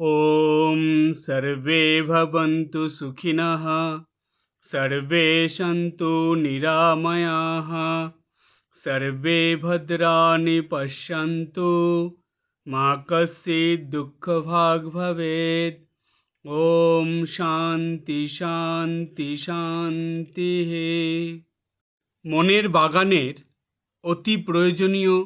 ॐ सर्वे भवन्तु सुखिनः सर्वे सन्तु निरामयाः सर्वे भद्राणि पश्यन्तु मा कश्चित् दुःखभाग् भवेत् ॐ শান্তি শান্তি শান্তিः মনের বাগানের অতি প্রয়োজনীয়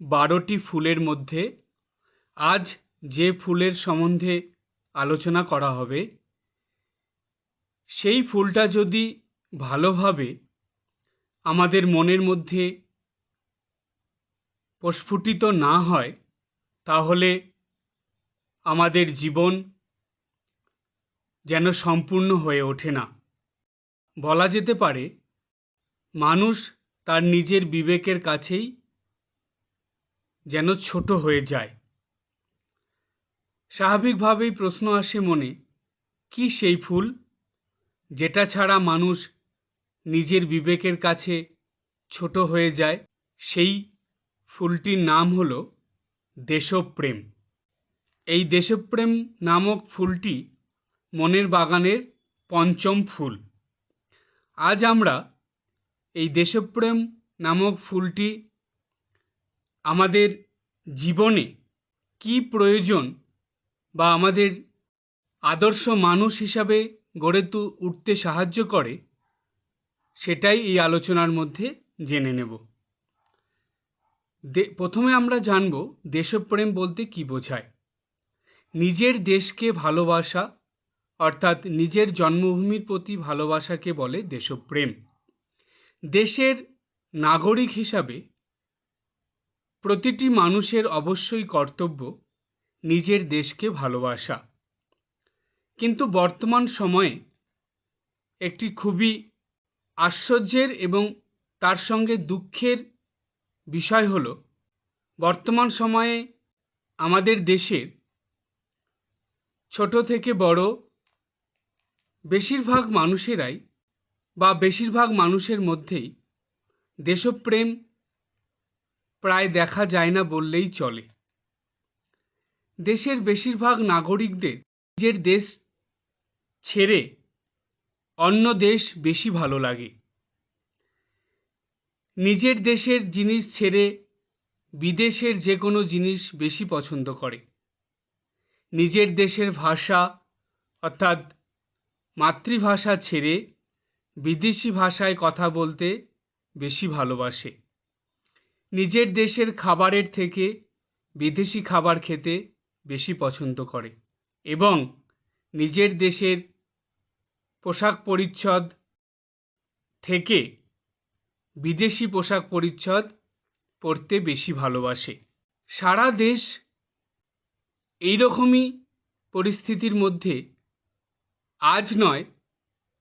বারোটি ফুলের মধ্যে আজ যে ফুলের সম্বন্ধে আলোচনা করা হবে, সেই ফুলটা যদি ভালোভাবে আমাদের মনের মধ্যে প্রস্ফুটিত না হয়, তাহলে আমাদের জীবন যেন সম্পূর্ণ হয়ে ওঠে না। বলা যেতে পারে, মানুষ তার নিজের বিবেকের কাছেই যেন ছোট হয়ে যায়। স্বাভাবিকভাবেই প্রশ্ন আসে মনে, কি সেই ফুল? যেটা ছাড়া মানুষ নিজের বিবেকের কাছে ছোট হয়ে যায়, সেই ফুলটির নাম হল দেশপ্রেম। এই দেশপ্রেম নামক ফুলটি মনের বাগানের পঞ্চম ফুল। আজ আমরা এই দেশপ্রেম নামক ফুলটি আমাদের জীবনে কি প্রয়োজন বা আমাদের আদর্শ মানুষ হিসাবে গড়ে তু, উঠতে সাহায্য করে, সেটাই এই আলোচনার মধ্যে জেনে নেব। দে, প্রথমে আমরা জানব দেশপ্রেম বলতে কি বোঝায়। নিজের দেশকে ভালোবাসা, অর্থাৎ নিজের জন্মভূমির প্রতি ভালোবাসাকে বলে দেশপ্রেম। দেশের নাগরিক হিসাবে প্রতিটি মানুষের অবশ্যই কর্তব্য নিজের দেশকে ভালোবাসা। কিন্তু বর্তমান সময়ে একটি খুবই আশ্চর্যের এবং তার সঙ্গে দুঃখের বিষয় হল, বর্তমান সময়ে আমাদের দেশের ছোট থেকে বড় বেশিরভাগ মানুষেরাই বা বেশিরভাগ মানুষের মধ্যেই দেশপ্রেম প্রায় দেখা যায় না বললেই চলে। দেশের বেশিরভাগ নাগরিকদের নিজের দেশ ছেড়ে অন্য দেশ বেশি ভালো লাগে। নিজের দেশের জিনিস ছেড়ে বিদেশের যে কোনো জিনিস বেশি পছন্দ করে। নিজের দেশের ভাষা, অর্থাৎ মাতৃভাষা ছেড়ে বিদেশি ভাষায় কথা বলতে বেশি ভালোবাসে। নিজের দেশের খাবারের থেকে বিদেশি খাবার খেতে বেশি পছন্দ করে। এবং নিজের দেশের পোশাক পরিচ্ছদ থেকে বিদেশি পোশাক পরিচ্ছদ পরতে বেশি ভালোবাসে। সারা দেশ এইরকমই পরিস্থিতির মধ্যে আজ নয়,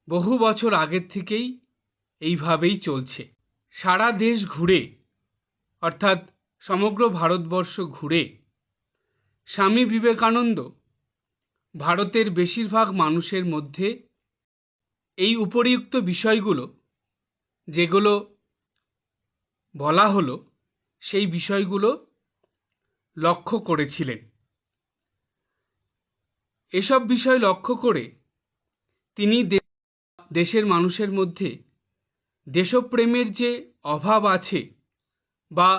বহু বছর আগের থেকেই এইভাবেই চলছে। সারা দেশ ঘুরে, অর্থাৎ সমগ্র ভারতবর্ষ ঘুরে স্বামী বিবেকানন্দ, ভারতের বেশিরভাগ মানুষের মধ্যে এই উপরিউক্ত বিষয়গুলো, যেগুলো বলা হলো, সেই বিষয়গুলো লক্ষ্য করেছিলেন। এসব বিষয় লক্ষ্য করে তিনি দেশের মানুষের মধ্যে দেশপ্রেমের যে অভাব আছে বা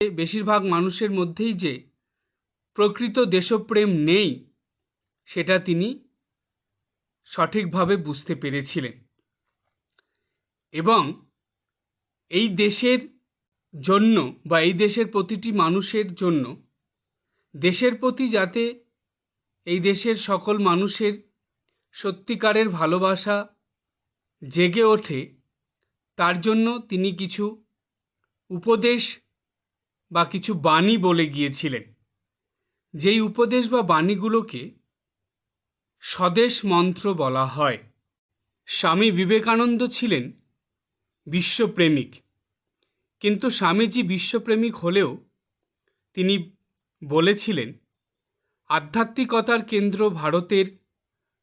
বেশিরভাগ মানুষের মধ্যেই যে প্রকৃত দেশপ্রেম নেই, সেটা তিনি সঠিকভাবে বুঝতে পেরেছিলেন। এবং এই দেশের জন্য বা এই দেশের প্রতিটি মানুষের জন্য, দেশের প্রতি যাতে এই দেশের সকল মানুষের সত্যিকারের ভালোবাসা জেগে ওঠে, তার জন্য তিনি কিছু উপদেশ বা কিছু বাণী বলে গিয়েছিলেন। যেই উপদেশ বা বাণীগুলোকে স্বদেশ মন্ত্র বলা হয়। স্বামী বিবেকানন্দ ছিলেন বিশ্বপ্রেমিক। কিন্তু স্বামীজি বিশ্বপ্রেমিক হলেও তিনি বলেছিলেন, আধ্যাত্মিকতার কেন্দ্র ভারতের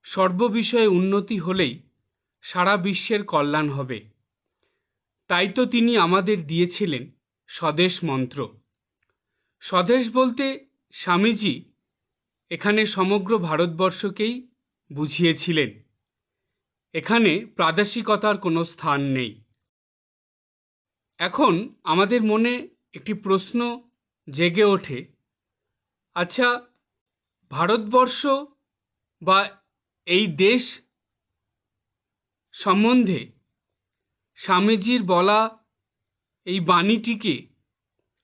সর্ববিষয়ে উন্নতি হলেই সারা বিশ্বের কল্যাণ হবে। তাই তো তিনি আমাদের দিয়েছিলেন স্বদেশ মন্ত্র। স্বদেশ বলতে স্বামীজি এখানে সমগ্র ভারতবর্ষকেই বুঝিয়েছিলেন। এখানে প্রাদেশিকতার কোনো স্থান নেই। এখন আমাদের মনে একটি প্রশ্ন জেগে ওঠে আচ্ছা ভারতবর্ষ বা এই দেশ সম্বন্ধে স্বামীজির বলা এই বাণীটিকে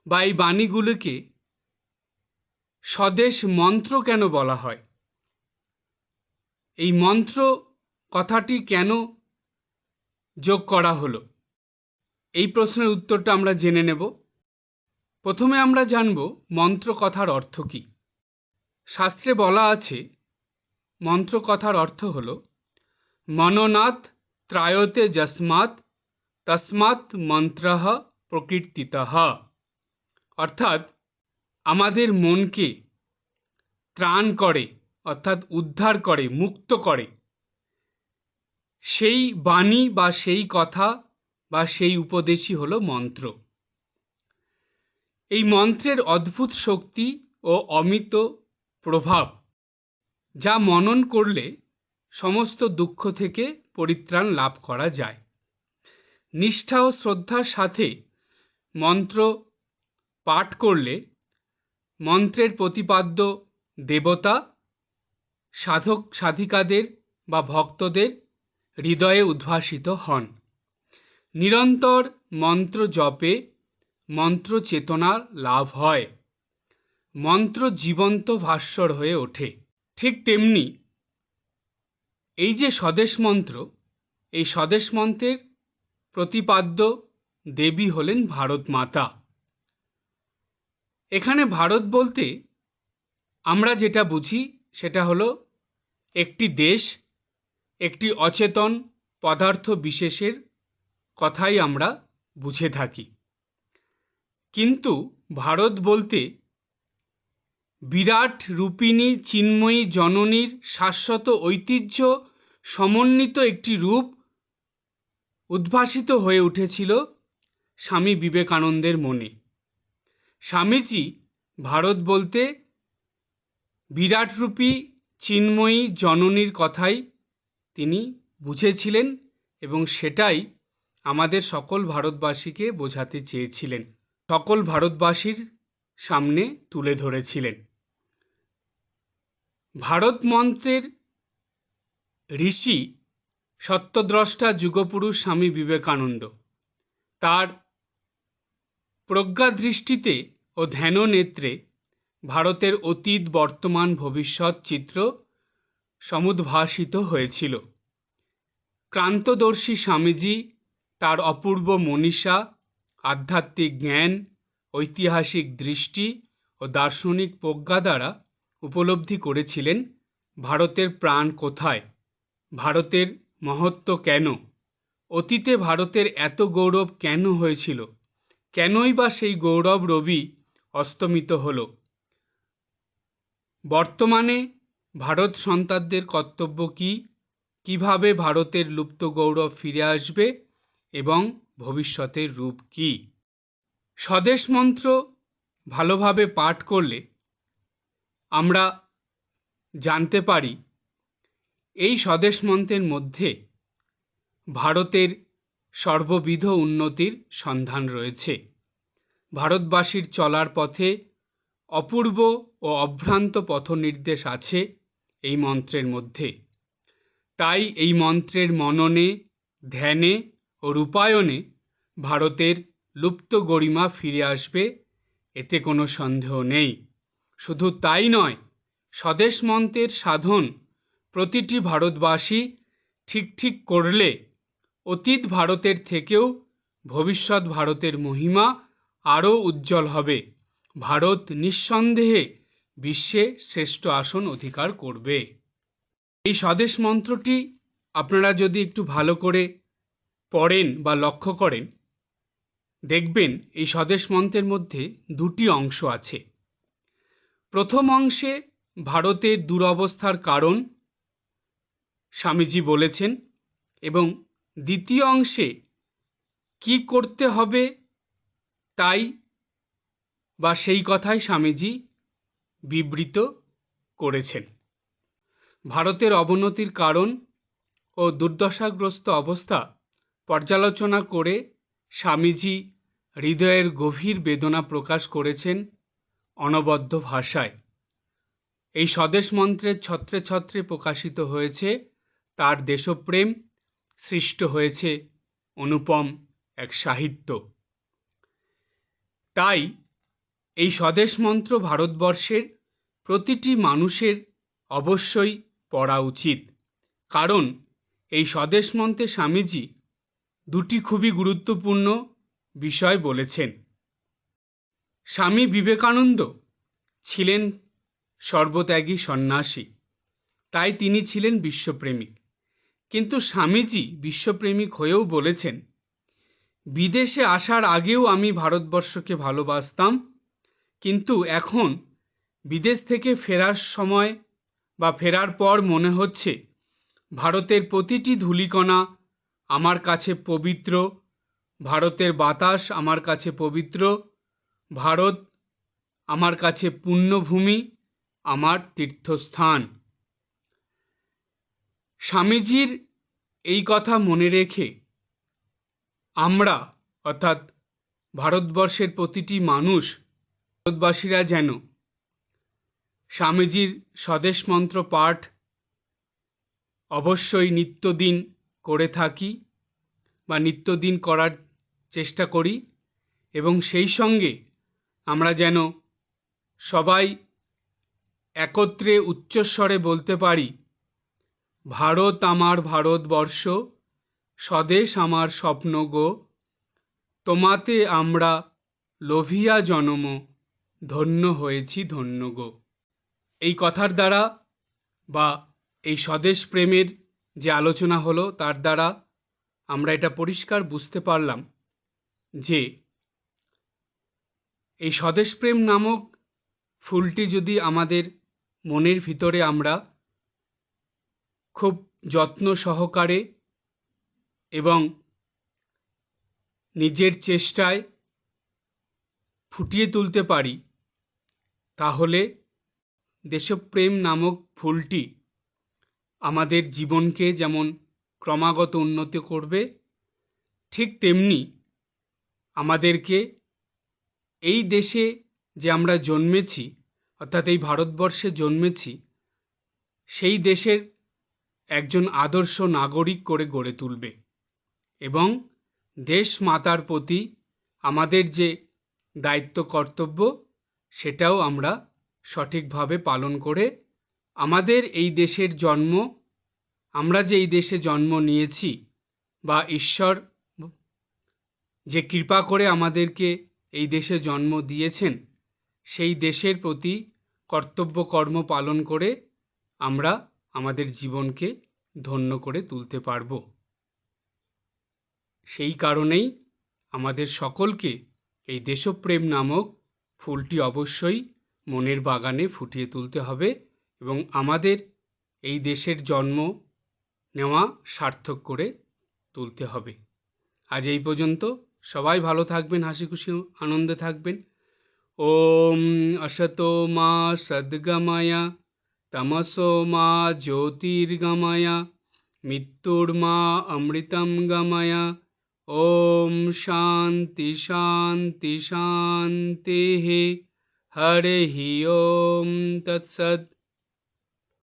বা এই বাণীগুলোকে স্বদেশ মন্ত্র কেন বলা হয়? এই মন্ত্র কথাটি কেন যোগ করা হলো? এই প্রশ্নের উত্তরটা আমরা জেনে নেব। প্রথমে আমরা জানব মন্ত্র কথার অর্থ কী। শাস্ত্রে বলা আছে, মন্ত্র কথার অর্থ হল মননাথ ত্রায়তে যস্মাৎ, তস্মাৎ মন্ত্র প্রকীর্তিত। অর্থাৎ আমাদের মনকে ত্রাণ করে, অর্থাৎ উদ্ধার করে, মুক্ত করে। সেই বাণী বা সেই কথা বা সেই উপদেশই হলো মন্ত্র। এই মন্ত্রের অদ্ভুত শক্তি ও অমিত প্রভাব, যা মনন করলে সমস্ত দুঃখ থেকে পরিত্রাণ লাভ করা যায়। নিষ্ঠা ও শ্রদ্ধার সাথে মন্ত্র পাঠ করলে মন্ত্রের প্রতিপাদ্য দেবতা, সাধক সাধিকাদের বা ভক্তদের হৃদয়ে উদ্ভাসিত হন। নিরন্তর মন্ত্র জপে মন্ত্র চেতনার লাভ হয়। মন্ত্র জীবন্ত ভাস্বর হয়ে ওঠে। ঠিক তেমনি এই যে স্বদেশ মন্ত্র, এই স্বদেশ মন্ত্রের প্রতিপাদ্য দেবী হলেন ভারত মাতা এখানে ভারত বলতে আমরা যেটা বুঝি সেটা হলো একটি দেশ, একটি অচেতন পদার্থ বিশেষের কথাই আমরা বুঝে থাকি। কিন্তু ভারত বলতে বিরাট রূপিণী চিন্ময়ী জননীর শাশ্বত ঐতিহ্য সমন্বিত একটি রূপ উদ্ভাসিত হয়ে উঠেছিল স্বামী বিবেকানন্দের মনে। স্বামীজি ভারত বলতে বিরাটরূপী চিন্ময়ী জননীর কথাই তিনি বুঝেছিলেন এবং সেটাই আমাদের সকল ভারতবাসীকে বোঝাতে চেয়েছিলেন। সকল ভারতবাসীর সামনে তুলে ধরেছিলেন। ভারত মন্ত্রের ঋষি সত্যদ্রষ্টা যুগপুরুষ স্বামী বিবেকানন্দ। তার প্রজ্ঞাদৃষ্টিতে ও ধ্যান নেত্রে ভারতের অতীত বর্তমান ভবিষ্যৎ চিত্র সমুদ্ভাসিত হয়েছিল। ক্রান্তদর্শী স্বামীজি তার অপূর্ব মনীষা, আধ্যাত্মিক জ্ঞান, ঐতিহাসিক দৃষ্টি ও দার্শনিক প্রজ্ঞা দ্বারা উপলব্ধি করেছিলেন, ভারতের প্রাণ কোথায়? ভারতের মহত্ব কেন? অতীতে ভারতের এত গৌরব কেন হয়েছিল? কেনই বা সেই গৌরব রবি অস্তমিত হল? বর্তমানে ভারত সন্তানদের কর্তব্য কী? কীভাবে ভারতের লুপ্ত গৌরব ফিরে আসবে এবং ভবিষ্যতের রূপ কী? স্বদেশ মন্ত্র ভালোভাবে পাঠ করলে আমরা জানতে পারি, এই স্বদেশ মন্ত্রের মধ্যে ভারতের সর্ববিধ উন্নতির সন্ধান রয়েছে। ভারতবাসীর চলার পথে অপূর্ব ও অভ্রান্ত পথ নির্দেশ আছে এই মন্ত্রের মধ্যে। তাই এই মন্ত্রের মননে, ধ্যানে ও রূপায়ণে ভারতের লুপ্ত গরিমা ফিরে আসবে, এতে কোনো সন্দেহ নেই। শুধু তাই নয়, স্বদেশ মন্ত্রের সাধন প্রতিটি ভারতবাসী ঠিক ঠিক করলে অতীত ভারতের থেকেও ভবিষ্যৎ ভারতের মহিমা আরও উজ্জ্বল হবে। ভারত নিঃসন্দেহে বিশ্বে শ্রেষ্ঠ আসন অধিকার করবে। এই স্বদেশ মন্ত্রটি আপনারা যদি একটু ভালো করে পড়েন বা লক্ষ্য করেন, দেখবেন এই স্বদেশ মন্ত্রের মধ্যে দুটি অংশ আছে। প্রথম অংশে ভারতের দুরবস্থার কারণ স্বামীজি বলেছেন এবং দ্বিতীয় অংশে কি করতে হবে তাই বা সেই কথাই স্বামীজি বিবৃত করেছেন। ভারতের অবনতির কারণ ও দুর্দশাগ্রস্ত অবস্থা পর্যালোচনা করে স্বামীজি হৃদয়ের গভীর বেদনা প্রকাশ করেছেন অনবদ্য ভাষায়। এই স্বদেশ মন্ত্রের ছত্রে ছত্রে প্রকাশিত হয়েছে, তার দেশপ্রেম সৃষ্ট হয়েছে অনুপম এক সাহিত্য। তাই এই স্বদেশ মন্ত্র ভারতবর্ষের প্রতিটি মানুষের অবশ্যই পড়া উচিত। কারণ এই স্বদেশ মন্ত্রে স্বামীজি দুটি খুবই গুরুত্বপূর্ণ বিষয় বলেছেন। স্বামী বিবেকানন্দ ছিলেন সর্বত্যাগী সন্ন্যাসী, তাই তিনি ছিলেন বিশ্বপ্রেমিক। কিন্তু স্বামীজি বিশ্বপ্রেমিক হয়েও বলেছেন বিদেশে আসার আগেও আমি ভারতবর্ষকে ভালোবাসতাম, কিন্তু এখন বিদেশ থেকে ফেরার সময় বা ফেরার পর মনে হচ্ছে ভারতের প্রতিটি ধূলিকণা আমার কাছে পবিত্র, ভারতের বাতাস আমার কাছে পবিত্র, ভারত আমার কাছে পুণ্যভূমি, আমার তীর্থস্থান। স্বামীজির এই কথা মনে রেখে আমরা, অর্থাৎ ভারতবর্ষের প্রতিটি মানুষ, ভারতবাসীরা যেন স্বামীজির স্বদেশ মন্ত্র পাঠ অবশ্যই নিত্যদিন করে থাকি বা নিত্যদিন করার চেষ্টা করি এবং সেই সঙ্গে আমরা যেন সবাই একত্রে উচ্চস্বরে বলতে পারি, ভারত আমার ভারতবর্ষ। স্বদেশ আমার স্বপ্ন গো। তোমাতে আমরা লোভিয়া জনম, ধন্য হয়েছি ধন্য গো। এই কথার দ্বারা বা এই স্বদেশ প্রেমের যে আলোচনা হলো, তার দ্বারা আমরা এটা পরিষ্কার বুঝতে পারলাম যে এই স্বদেশপ্রেম নামক ফুলটি যদি আমাদের মনের ভিতরে আমরা খুব যত্ন সহকারে এবং নিজের চেষ্টায় ফুটিয়ে তুলতে পারি, তাহলে দেশপ্রেম নামক ফুলটি আমাদের জীবনকে যেমন ক্রমাগত উন্নতি করবে, ঠিক তেমনি আমাদেরকে এই দেশে যে আমরা জন্মেছি, অর্থাৎ এই ভারতবর্ষে জন্মেছি, সেই দেশের একজন আদর্শ নাগরিক করে গড়ে তুলবে। এবং দেশ মাতার প্রতি আমাদের যে দায়িত্ব কর্তব্য সেটাও আমরা সঠিকভাবে পালন করে আমাদের এই দেশের জন্ম, আমরা যে এই দেশে জন্ম নিয়েছি বা ঈশ্বর যে কৃপা করে আমাদেরকে এই দেশে জন্ম দিয়েছেন, সেই দেশের প্রতি কর্তব্য কর্ম পালন করে আমরা আমাদের জীবনকে ধন্য করে তুলতে পারব। সেই কারণেই আমাদের সকলকে এই দেশপ্রেম নামক ফুলটি অবশ্যই মনের বাগানে ফুটিয়ে তুলতে হবে এবং আমাদের এই দেশের জন্ম নেওয়া সার্থক করে তুলতে হবে। আজ এই পর্যন্ত সবাই ভালো থাকবেন, হাসি খুশি, আনন্দে থাকবেন। ওম অসত মা সদ্গমায়া, তমসো মা জ্যোতির্গময়া, মৃত্যুর মা অমৃতম গময়া। ॐ शान्ति शान्ति शान्तिः। हरिः ओं तत्सत्